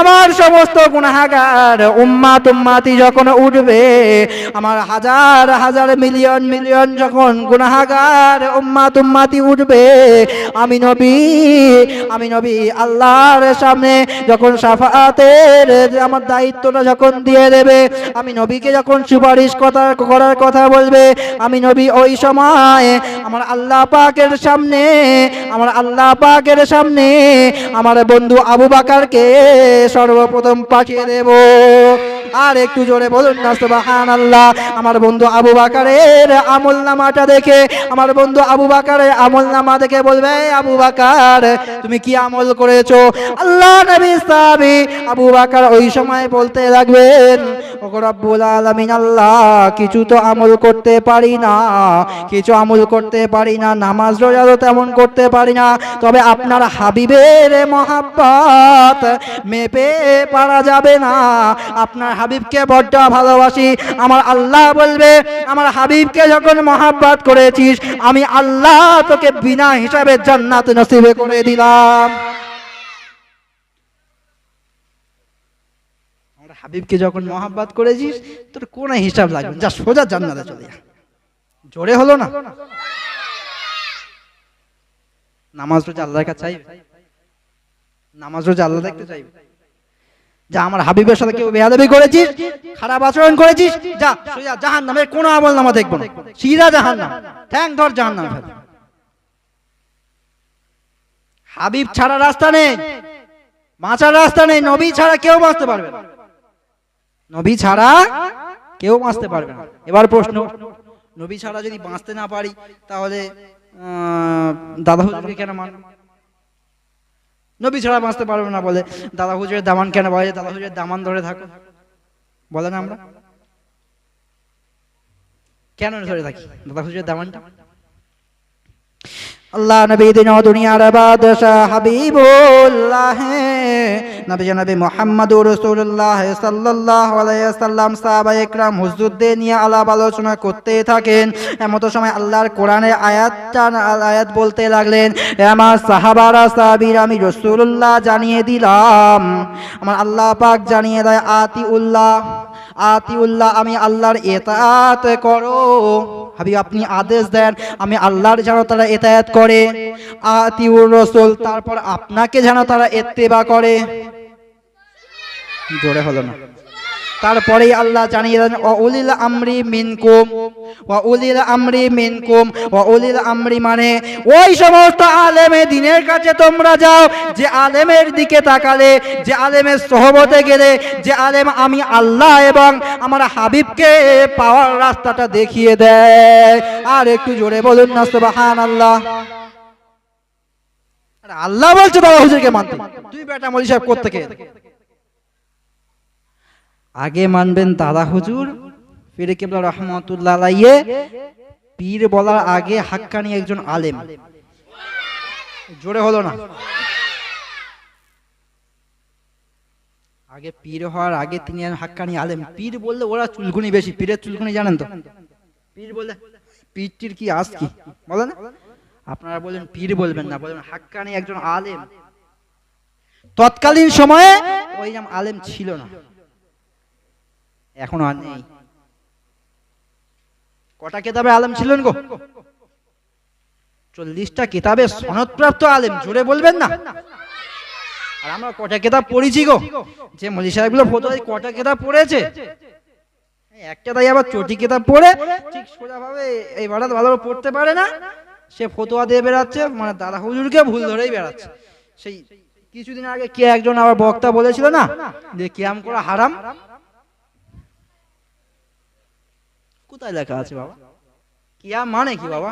আমার সমস্ত গুনাহাগার উম্মা তুম্মাতি যখন উঠবে, আমার হাজার হাজার মিলিয়ন মিলিয়ন যখন গুনাহাগার উম্মা তুম্মাতি উঠবে, আমি নবী আমি নবী আল্লাহর সামনে যখন সাফাতের আমার দায়িত্বটা যখন দিয়ে দেবে, আমি নবীকে যখন সুপারিশ কথা করার কথা বলবে, আমি নবী ওই সময় আমার আল্লাহ পাকের সামনে, আমার আল্লাহ পাকের সামনে আমার বন্ধু আবু বাকারকে সর্বপ্রথম পাঠিয়ে দেব। আর একটু জোরে বলুন না আল্লাহ আমার বন্ধু আবু বাকারের আমল নামাটা দেখে, আমার বন্ধু আবু বাকারের আমল নামা দেখে বলবে আবু বাকার, তুমি কি আমল করেছ? আল্লাহ নবী সাহাবি আবু বাকার ওই সময় বলতে লাগবেন আল্লাহ, কিছু তো আমল করতে পারি না। কিছু আমল করতে পারি না, নামাজ রোজা তো তেমন করতে পারি না। তবে আপনার হাবিবের মহাব্বত মেপে পারা যাবে না। আপনার হাবিবকে বড্ড ভালোবাসি। আমার আল্লাহ বলবে, আমার হাবিবকে যখন মহাব্বত করেছিস, আমি আল্লাহ তোকে বিনা হিসাবে জান্নাত নসিবে করে দিলাম। হাবিবকে যখন মহাব্বত করেছিস, তোর কোন হিসাব লাগবে যা সোজা জান্নাতে চলে যা। জোরে হলো না? নামাজ রোজা আল্লাহর কাছে চাইবে? নামাজ রোজা আল্লাহ দেখতে চাইবে? যা আমার হাবিবের সাথে কেউ বেয়াদবি করেছিস, খারাপ আচরণ করেছিস, যা সোজা জাহান নামের কোনো আমল নামা দেখব না। সিধা জাহান নাম ঠ্যাং ধর জাহান নামে হাবিব ছাড়া রাস্তা নেই। বাঁচার রাস্তা নেই। নবী ছাড়া কেউ বাঁচতে পারবে না। নবী ছাড়া কেউ বাঁচতে পারবে না। এবার প্রশ্ন, নবী ছাড়া যদি বাঁচতে না পারি, তাহলে দাদা হুজুরকে কেন মান? নবী ছাড়া বাঁচতে পারবে না বলে, দাদা হুজুরের দামান কেন বলে? দাদা হুজুরের দামান ধরে থাকো। বলে না আমরা? কেন ধরে থাকি? দাদা হুজুরের দামানটা? আল্লাহ নবী দিন দুনিয়ার বাদশাহ হাবিবুল্লাহ। নবী জনাবি মুহাম্মদুর রাসূলুল্লাহ সাল্লাল্লাহু আলাইহি সাল্লাম সাহাবা একরাম হুজুরদের নিয়ে আলাপ আলোচনা করতে থাকেন। এমতো সময় আল্লাহর কোরআনের আয়াতটা আয়াত বলতে লাগলেন, "এ আমার সাহাবারা, সাহাবীর, আমি রাসূলুল্লাহ জানিয়ে দিলাম। আমার আল্লাহ পাক জানিয়ে দেয়, আতিউল্লাহ আতিউল্লাহ, আমি আল্লাহর এতাত করো। হাবিব, আপনি আদেশ দেন, আমি আল্লাহর যেন তারা এতায়াত করে। আতিউর রসুল, তারপর আপনাকে যেন তারা এত্তেবা করে। জোরে হলো না। তারপরেই আল্লাহ জানিয়ে দেন ও আমরি মিনকুম ও উলিল আমরি মিনকুম ও উলিল আমরি মানে ওই সমস্ত আলেমে দিনের কাছে তোমরা যাও, যে আলেমের দিকে তাকালে, যে আলেমের সহবতে গেলে, যে আলেম আমি আল্লাহ এবং আমার হাবিবকে পাওয়ার রাস্তাটা দেখিয়ে দেয়। আর একটু জোরে বলুন না সুবহান আল্লাহ আল্লাহ বলছে বাবা হুজুরকে মানতে। তুই বেটা মলি সাহেব এলি? আগে মানবেন দাদা হুজুর, ফিরে কেবলা রহমতুল্লাহ পীর বলার আগে হাক্কানি একজন আলেম। জোরে হলো না? আগে পীর হওয়ার আগে তিনি হাক্কানি আলেম। পীর বললে ওরা চুলকুনি বেশি, পীরের চুলকুনি জানেন তো? পীর বলে পীরটির কি আস কি? বলে না? আপনারা বলেন পীর বলবেন না বলবেন হাক্কানি একজন আলেম। তৎকালীন সময়ে ওই আলেম ছিল না। এখন আর নেই। কটা কেতাবে আলেম ছিলেন গো? চল্লিশটা কিতাবে সনদপ্রাপ্ত আলেম, জোরে বলবেন না? আর আমরা কটা কেতাব পড়েছি গো? যে মলি সাহেবগুলো ফটো কটা কেতাব পড়েছে? একটা তাই আবার চটি কেতাব পড়ে, ঠিক সোজাভাবে এই ভাড়া ভালো পড়তে পারে না। সে ফতোয়া দিয়ে বেড়াচ্ছে মানে দাদা হুজুরকে ভুল ধরেই বেড়াচ্ছে। সেই কিছুদিন আগে কে একজন আবার বক্তা বলেছিল না, যে কিয়াম করা হারাম? কোথায় লেখা আছে বাবা? কিয়া মানে কি বাবা?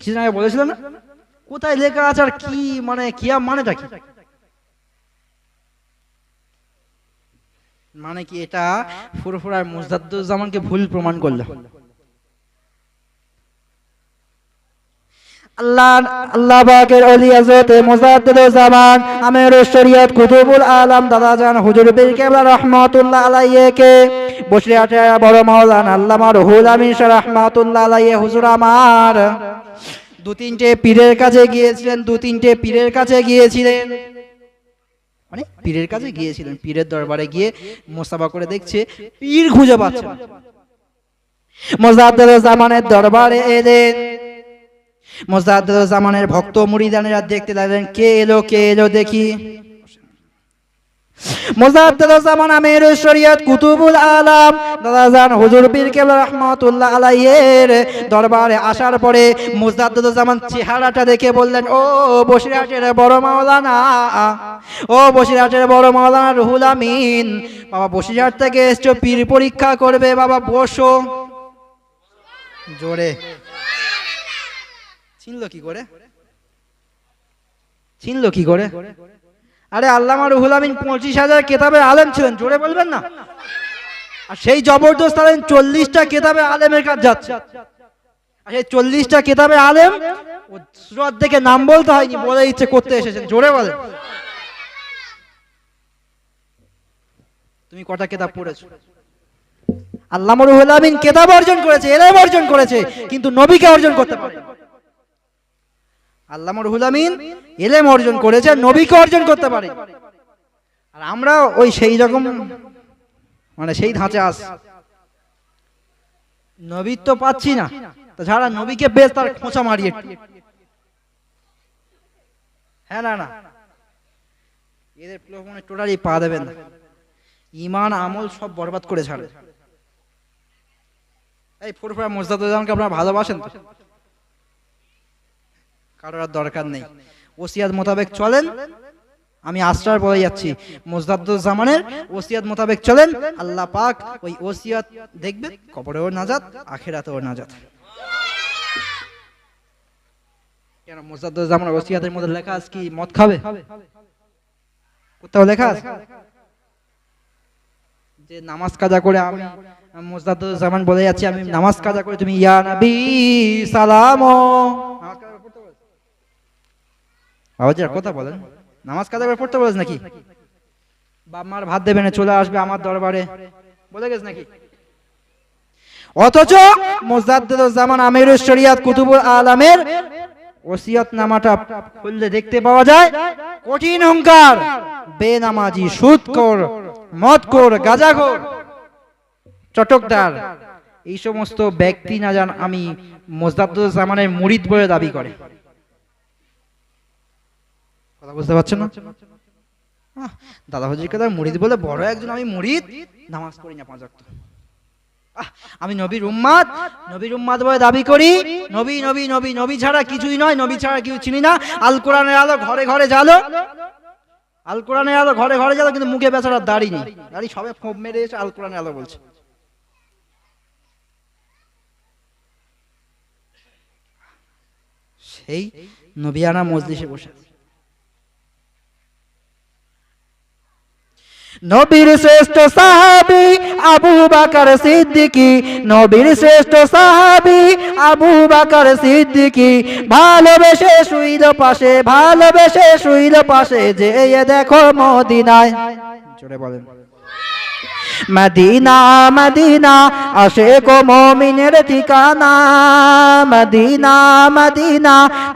কিছুদিন আগে বলেছিল না? কোথায় লেখা আছে আর কি মানে কিয়া মানেটা কি? মানে কি এটা ফুরফুরার মুজাদ্দুজ্জামানকে ভুল প্রমাণ করল? আল্লাহ আল্লাহ পাকের অলি জামান, আমির শরীয়ত কুতুবুল আলম দাদা জান হুজুর পীর কেবলা রহমাতুল্লাহ আলাইহিকে বসে আছে বড় মাওলানা আল্লামা রুহুল আমিন রহমাতুল্লাহ আলাইহি। হুজুর আমার, দু তিনটে পীরের কাছে গিয়েছিলেন, দু তিনটে পীরের কাছে গিয়েছিলেন। মানে পীরের কাছে গিয়েছিলেন, পীরের দরবারে গিয়ে মোসাফা করে দেখছে, পীর খুঁজে পাচ্ছে না। জামানের দরবারে এলেন। মোজাদ্দেদ জামানের ভক্ত মুরিদানেরা দেখতে লাগলেন, কে এলো কে এলো দেখি। আমির শরীয়ত কুতুবুল আলাম দরবারে আসার পরে চেহারাটা দেখে বললেন, ও বসিরহাটের বড় ও বসিরহাটের বড় আমিন, বাবা বসিরহাট থেকে এসছো, পীর পরীক্ষা করবে, বাবা বসো। জোরে। চিনলো কি করে? চিনলো কি করে? আরে আল্লামা রুহুল আমিন পঁচিশ হাজার আলেম ছিলেন, জোরে বলবেন না? আর সেই জবরদস্ত আলেম চল্লিশটা কেতাবে আলেমের কাজ যাচ্ছে। সেই চল্লিশটা কেতাবে আলেম সুরত দেখে নাম বলতে হয়নি, বলে ইচ্ছে করতে এসেছেন, জোরে বলেন। তুমি কটা কেতাব পড়েছো? আল্লামা রুহুল আমিন কেতাব অর্জন করেছে, এলেম অর্জন করেছে, কিন্তু নবীকে অর্জন করতে পারে আল্লামা রুহুল এলেম অর্জন করেছে, নবীকে অর্জন করতে পারে। আর আমরা ওই সেই রকম মানে সেই ধাঁচে আস। নবীর তো পাচ্ছি না। তা ছাড়া নবীকে বেশ, তার খোঁচা মারিয়ে। হ্যাঁ না না। এদের প্রলোভনে টোটালি পা দেবেন না। ইমান আমল সব বরবাদ করে ছাড়ে। এই ফুরফুরা মোজদাদুজ্জামানকে আপনারা ভালোবাসেন তো? কারোর আর দরকার নেই। ওসিয়াত মোতাবেক চলেন, আমি আশ্রয় বলে যাচ্ছি। মোজদাদুজ্জামানের ওসিয়াত মোতাবেক চলেন, আল্লাহ পাক ওই ওসিয়াত দেখবে, কবরেও নাজাত, আখেরাতেও নাজাত। কেন মোজদাদুজ্জামানের ওসিয়াতের মধ্যে লেখা আছে কি, মদ খাবে? কোথাও লেখা আছে? যে নামাজ কাজা করে আমি মোজদাদুজ্জামান বলে যাচ্ছি, আমি নামাজ কাজা করে তুমি ইয়া নবী সালাম। বাবাজিরা কথা বলেন। নামাজ কাজা করে পড়তে বলেছ নাকি? বাপ মার ভাত দেবে না চলে আসবে আমার দরবারে। বলে গেছ নাকি? অথচ মোজদাদুজ্জামান আমির শরিয়াত কুতুবুল আলামের ওসিয়ত নামাটা খুললে দেখতে পাওয়া যায় কঠিন হুঙ্কার বেনামাজি সুদকর মদকর গাজাখোর। চটকদার এই সমস্ত ব্যক্তি না জান আমি মোজদাদুজ্জামানের মুরিদ বলে দাবি করে। কথা বুঝতে পারছেন না? দাদা হুজুর কথা বলে বড় একজন আমি নামাজ পড়ি না পাঁচ। আহ, আমি নবীর উম্মাদ নবীর উম্মাদ বলে দাবি করি নবী নবী নবী নবী ছাড়া কিছুই নয় নবী ছাড়া কিছু চিনি না। আল কোরআনের আলো ঘরে ঘরে জালো আল কোরআনের আলো ঘরে ঘরে জালো কিন্তু মুখে বেচারা দাড়ি নেই। দাড়ি সবে ফোপ মেরে এসে আল কোরআনের আলো বলছে। সেই নবিয়ানা মজলিসে বসে আছে। নবীর শ্রেষ্ঠ সাহাবি আবু বাকার সিদ্দিকি, নবীর শ্রেষ্ঠ সাহাবি আবু বাকার সিদ্দিকি। ভালোবেসে শুইল পাশে, ভালোবেসে শুইল পাশে যে দেখো মদিনায়। জোরে বলেন। মদিনা মদিনা আসে কো মমিনের ঠিকানা। মদিনা মদিনা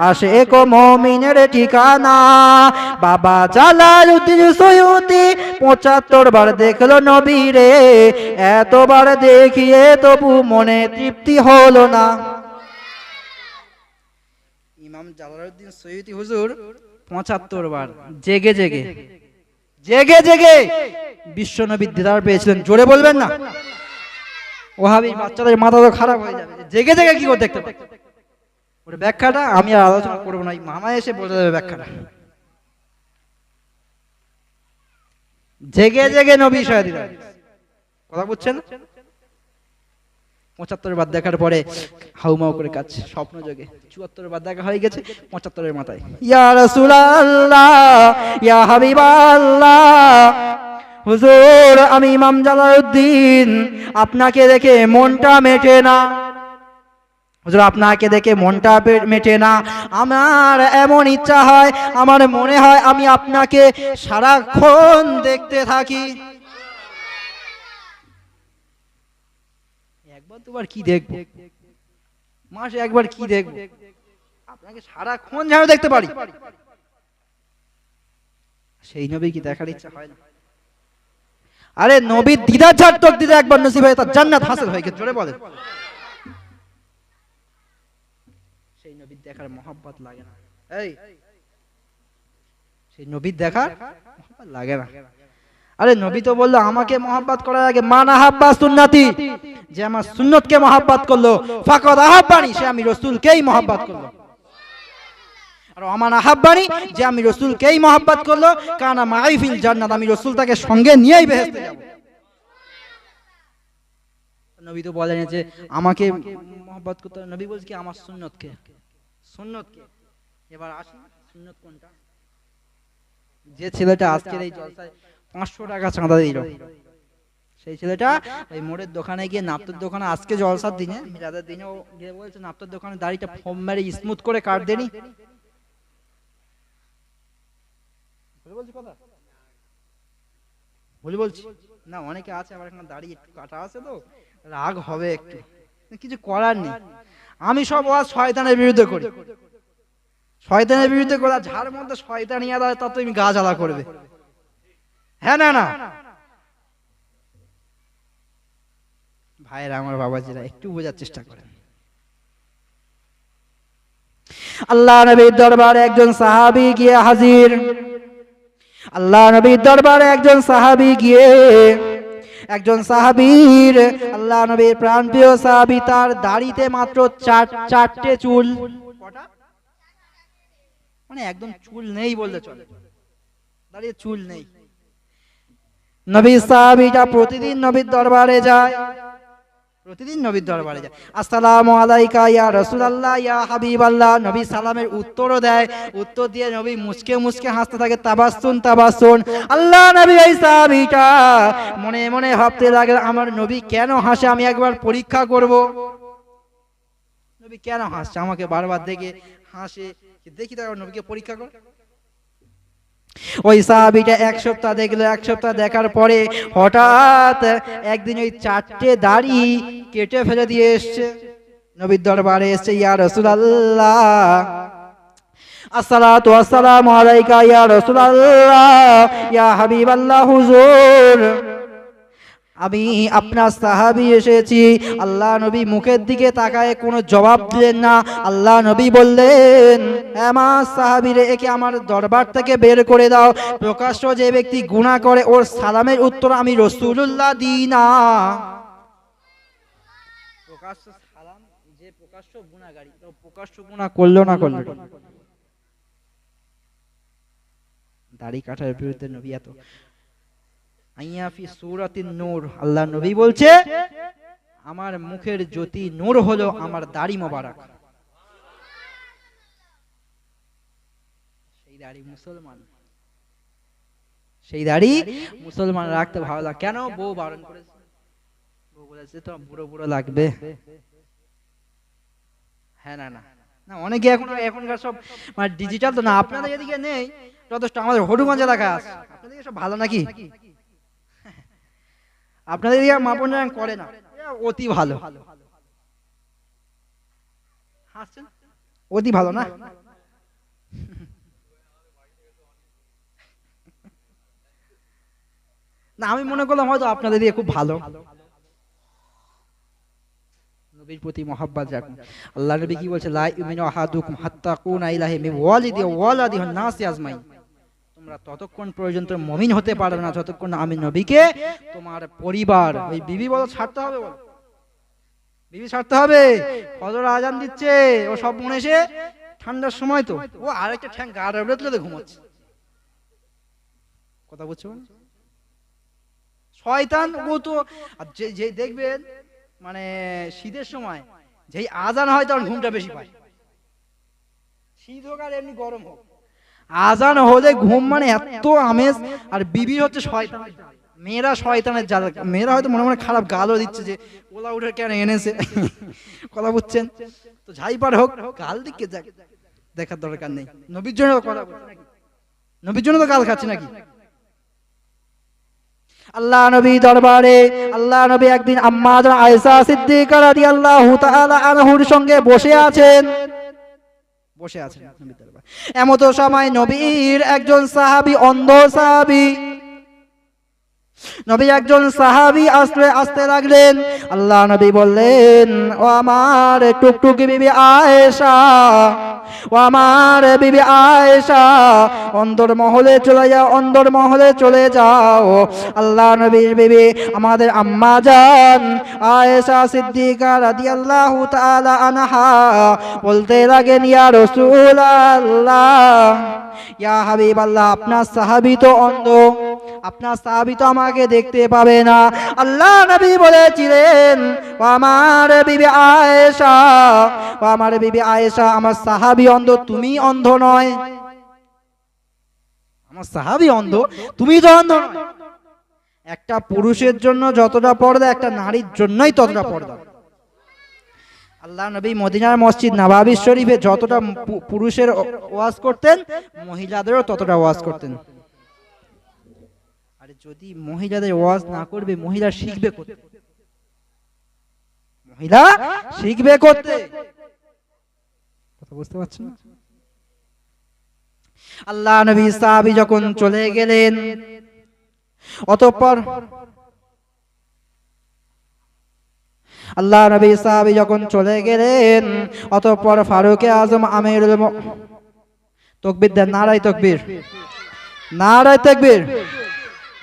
আসে কো মমিনের ঠিকানা। বাবা জালালউদ্দিন সৈয়দি পঁচাত্তর বার দেখল নবী নবীরে, এতবার দেখিয়ে তবু মনে তৃপ্তি হলো না। ইমাম জালালউদ্দিন সৈয়দি হুজুর পঁচাত্তর বার জেগে জেগে। জেগে জেগে বিশ্ব বিশ্বনবী দিদার পেয়েছিলেন। জোরে বলবেন না? ওহাবি বাচ্চাদের মাথা তো খারাপ হয়ে যাবে। জেগে জেগে কি করে দেখতে ওর ব্যাখ্যাটা আমি আর আলোচনা করব না। মামা এসে বলে দেবে ব্যাখ্যাটা। জেগে জেগে নবী সাহেব কথা বুঝছেন? পঁচাত্তর বার দেখার পরে হাউমাউ করে কাজ, স্বপ্ন যোগে চুয়াত্তর বার দেখা হয়ে গেছে পঁচাত্তরের মাথায়। ইয়া রাসূলুল্লাহ, ইয়া হাবিবাল্লাহ। হুজুর, আমি ইমাম জালালউদ্দিন, আপনাকে দেখে মনটা মেটে না। হুজুর, আপনাকে দেখে মনটা মেটে না। আমার এমন ইচ্ছা হয়, আমার মনে হয় আমি আপনাকে সারাক্ষণ দেখতে থাকি। দুবার কি দেখব? মাসে একবার কি দেখব? আপনাকে দেখতে পারি। সেই নবী কি দেখার ইচ্ছা হয় না? আরে ঝাড় দিদা একবার নসিব হয় তার জান্নাত হাসিল জোরে বলেন। সেই দেখার লাগে না। এই, সেই দেখার লাগে না। আরে নবী তো বলল, আমাকে মহাব্বাত করার আগে মান আহাব্বা সুন্নাতি। যে আমার সুন্নতকে মহাব্বাত করল ফাকদ আহাব্বানি, সে আমি রসুলকেই মহাব্বাত করল। আহাব্বানি, যে আমি মহাব্বাত করল মাইফিল জান্নাত, আমি রসুল তাকে সঙ্গে নিয়েই যাব। নবী তো বলেন যে, আমাকে মহব্বত করতে নবী বলছে কি, আমার এবার আসি, সুন্নত কোনটা? যে ছেলেটা আজকের এই জলসায় পাঁচশো টাকা চাঁদা দিল। সেই ছেলেটা ওই মোড়ের দোকানে গিয়ে নাপ্তর দোকানে আজকে জলসার দিনে মিলাদের দিনে ও গিয়ে বলছে নাপ্তর দোকানে দাড়িটা ফোম মেরে স্মুথ করে কাট দেনি। ভুল বলছি কথা? ভুল বলছি? না অনেকে আছে আবার এখানে দাঁড়িয়ে একটু কাটা আছে তো রাগ হবে একটু। কিছু করার নেই। আমি সব ওয়াজ শয়তানের বিরুদ্ধে করি। শয়তানের বিরুদ্ধে করা যার মধ্যে শয়তানি আদায় তত তুমি গা জ্বালা করবে। হ্যাঁ না না? ভাইয়েরা আমার বাবাজিরা একটু বোঝার চেষ্টা করেন। আল্লাহ নবীর দরবারে একজন সাহাবী গিয়ে হাজির। আল্লাহ নবীর দরবারে একজন সাহাবী গিয়ে একজন সাহাবীর আল্লাহ নবীর প্রাণপ্রিয় সাহাবী তার দাড়িতে মাত্র চার চারটে চুল। মানে একদম চুল নেই বলতে চলে। দাঁড়িয়ে চুল নেই। নবী সাহাবীটা প্রতিদিন নবীর দরবারে যায়। প্রতিদিন নবীর দরবারে যায়। আসসালামু আলাইকা ইয়া রাসূলুল্লাহ, ইয়া হাবিবাল্লাহ। নবী সালামের উত্তরও দেয়। উত্তর দিয়ে নবী মুচকে মুচকে হাসতে থাকে, তাবাসসুন তাবাসসুন। আল্লাহ নবী এই সাহাবীটা মনে মনে ভাবতে লাগে আমার নবী কেন হাসে? আমি একবার পরীক্ষা করব। নবী কেন হাসছে? আমাকে বারবার দেখে হাসে। দেখি তো নবীকে পরীক্ষা কর। ওই সাহাবিটা এক সপ্তাহ দেখল, এক সপ্তাহ দেখার পরে হঠাৎ একদিন ওই চারটে দাড়ি কেটে ফেলে দিয়ে এসছে। নবীর দরবারে এসছে, ইয়া রসুলাল্লাহ, আসসালাতু আসসালামু আলাইকা, ইয়া রাসূলুল্লাহ, ইয়া হাবিবাল্লাহ, হুজুর। আমি আপনার সাহাবি এসেছি। আল্লাহ নবী মুখের দিকে তাকায়, কোনো জবাব দিলেন না। আল্লাহ নবী বললেন আমার সাহাবিরে, একে আমার দরবার থেকে বের করে দাও। প্রকাশ্য যে ব্যক্তি গুনাহ করে, ওর সালামের উত্তর আমি রসুল্লাহ দিই না। দাড়ি কাটার বিরুদ্ধে নবী এত আইয়াফি নূর, আল্লাহ নবী বলছে, আমার মুখের জ্যোতি নূর হলো আমার দাড়ি মোবারক। সেই দাড়ি মুসলমান। সেই দাড়ি মুসলমান রাখতে ভালো লাগে। কেন? বউ বারণ করেছে। বউ বলেছে তো বুড়ো বুড়ো লাগবে। হ্যাঁ না না। না, অনেকে এখন, এখনকার সব মানে ডিজিটাল তো না, আপনাদের এদিকে নেই। যথেষ্ট আমাদের হরুগঞ্জ এলাকায় আছে। আপনাদের সব ভালো নাকি? আপনাদের মা বোনেরা করে না। অতি ভালো। অতি ভালো না? না, আমি মনে করলাম হয়তো আপনাদের দিয়ে খুব ভালো। নবীর প্রতি মহাব্বত রাখুন আল্লাহ নবী কি বলছে? লা ইউমিনু আহাদুকুম হাত্তা কুনা ইলাহি মিন ওয়ালিদি ওয়া ওয়ালাদিহি নাসি আজমাইন। তোমরা ততক্ষণ পর্যন্ত মমিন হতে পারবে না, যতক্ষণ আমি নবীকে তোমার পরিবার, ওই বিবি বলো ছাড়তে হবে বলো। বিবি ছাড়তে হবে, ফজর আজান দিচ্ছে, ও সব মনে এসে ঠান্ডার সময় তো। ও আরেকটা ঠ্যাং গা রেবড়ে তুলে ঘুমাচ্ছে। কথা বুঝছ শয়তান, ও তো যে যে দেখবেন মানে শীতের সময় যেই আজান হয় তখন ঘুমটা বেশি পায়। শীত হোক আর এমনি গরম হোক। আজান হলে ঘুম মানে এত আমেজ, আর বিবি হচ্ছে শয়তান। মেয়েরা শয়তানের জাল, মেয়েরা হয়তো মনে মনে খারাপ গালও দিচ্ছে যে ওলা উঠে কেন এনেছে? কথা বুঝছেন? তো ঝাইপার হোক, গাল দিকে যাক, দেখার দরকার নেই। নবীর জন্য কথা নবীর জন্য তো গাল খাচ্ছে নাকি? আল্লাহ নবী দরবারে, আল্লাহ নবী একদিন আম্মা আয়েশা সিদ্দিকা রাদিয়াল্লাহু তাআলা আনহুর সঙ্গে বসে আছেন। বসে আছেন দরবারে। এমতো সময় নবীর একজন সাহাবি অন্ধ সাহাবী। নবী একজন সাহাবী আসলে আসতে লাগলেন। আল্লাহ নবী বললেন, ও আমার টুকটুকি বিবি আয়েশা, ও আমার বিবি আয়েশা, অন্দর মহলে চলে যাও, অন্দর মহলে চলে যাও। আল্লাহ নবীর বিবি, আমাদের আম্মা যান আয়েশা সিদ্দিকা রাদিয়াল্লাহু তাআলা আনহা বলতে লাগেন, ইয়া রাসূলুল্লাহ, ইয়া হাবিবাল্লাহ, আপনার সাহাবি তো অন্ধ। আপনার সাহাবি তো আমাকে দেখতে পাবে না। আল্লাহ নবী বলেছিলেন আমার বিবি আয়েশা আমার বিবি আয়েশা, আমার সাহাবী অন্ধ, তুমি অন্ধ নয়। আমার সাহাবি অন্ধ, তুমি তো অন্ধ একটা পুরুষের জন্য যতটা পর্দা, একটা নারীর জন্যই ততটা পর্দা। আল্লাহ নবী মদিনার মসজিদ নবাবি শরীফে যতটা পুরুষের ওয়াজ করতেন, মহিলাদেরও ততটা ওয়াজ করতেন। যদি মহিলাদের ওয়াজ না করবে, মহিলা শিখবে করতে মহিলা শিখবে করতে কথা বুঝতে পারছেন? আল্লাহ নবী সাহাবী যখন চলে গেলেন, অতঃপর আল্লাহ নবী সাহাবী যখন চলে গেলেন, অতঃপর ফারুকে আজম, আমিরুল মু- তকবীর দেন নারাই তকবীর। নারাই তকবীর।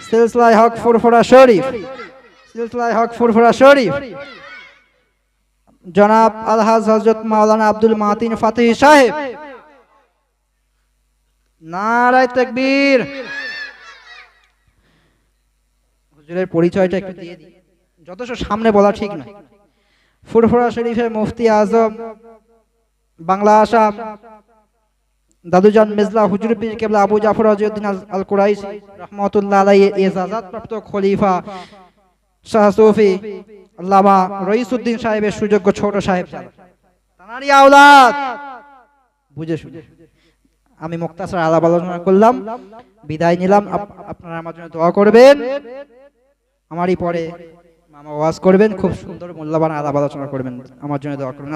সিলসিলায় হক ফুরফুরা শরীফ। সিলসিলায় হক ফুরফুরা শরীফ। জনাব আলহাজ হজরত মাওলানা আব্দুল মাতিন ফাতিহ সাহেব। নারায় তকবীর। হুজুরের পরিচয়টা একটু দিয়ে দিই। যথেষ্ট সামনে বলা ঠিক না ফুরফুরা শরীফের মুফতি আজম, বাংলা আসাম। দাদুজান মিজলা হুজুর পীর কেবলা আবু জাফর আজিউদ্দিন আল- কুরাইশি রহমাতুল্লাহ আলাইহি এজাজাত প্রাপ্ত খলিফা শাহ সুফি আল্লামা রইসউদ্দিন সাহেবের সুযোগ্য ছোট সাহেব তানারই আওলাদ। বুঝে শুনে। আমি মুক্তাসার আলাপ আলোচনা করলাম, বিদায় নিলাম। আপ- আপনারা আমার জন্য দোয়া করবেন। আমারই পরে মামা ওয়াজ করবেন। খুব সুন্দর, মূল্যবান আলাপ আলোচনা করবেন। আমার জন্য দোয়া করবেন